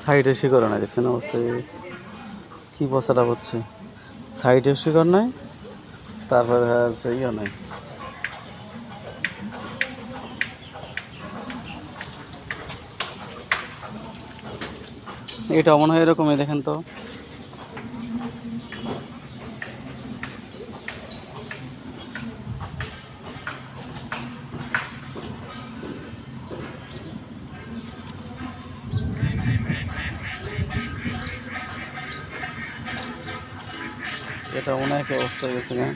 সাইডে শিকড় নাই, দেখছেন অবস্থায় কী বসাটা হচ্ছে? সাইডে শিকড় নাই, তারপরে দেখা যাচ্ছে ইয়ে নাই। এটা মনে হয় এরকমই, দেখেন তো। এটা অনেক অবস্থা হয়ে গেছে না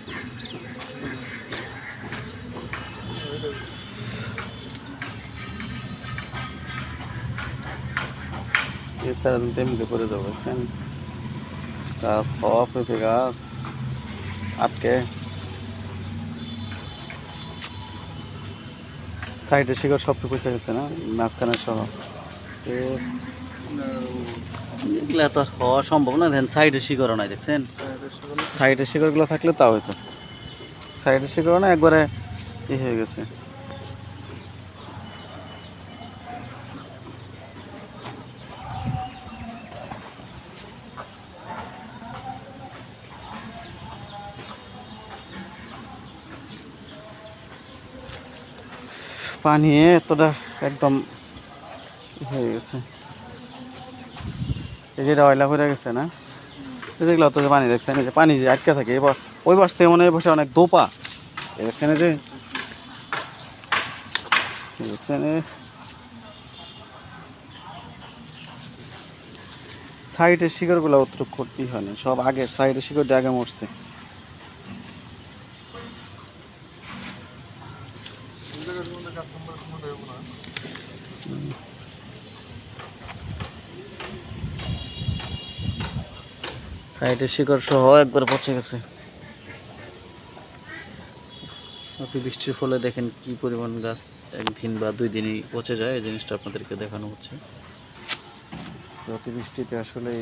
এছাড়া তুমি এমনিতে করে যাব, বুঝছেন? গাছ হওয়া পেঁপে গাছ, আটকে। সাইডে শিকড় সব টুকু গেছে না? মাঝখানে সহ। এগুলা তো আর হওয়া সম্ভব না দেখেন সাইডে শিকড়ও নাই, দেখছেন? সাইডে শিকড়গুলো থাকলে তাও হইতো। সাইডে শিকড় না, একবারে ই হয়ে গেছে। পানি এতটা একদম হয়ে গেছে। এই যে অয়লা হয়ে গেছে না? যেগুলো যে পানি দেখছেন যে পানি যে আটকে থাকে, এবার ওই পাশ থেকে মনে হয় বসে অনেক দোপা। দেখছেন যে? দেখছেন সাইডের শিকড়গুলো অতটুকু করতেই হয় না সব আগে সাইডের শিকড় দিয়ে আগে মরছে। সাইডের শিকড় সহ একবার পচে গেছে। অতি বৃষ্টির ফলে দেখেন কি পরিমাণ গাছ একদিন বা দুই দিনই পচে যায় এই জিনিসটা আপনাদেরকে দেখানো হচ্ছে। অতিবৃষ্টিতে অতি বৃষ্টিতে আসলে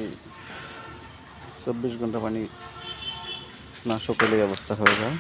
চব্বিশ ঘণ্টা পানি না সকলেই অবস্থা হয়ে যায়।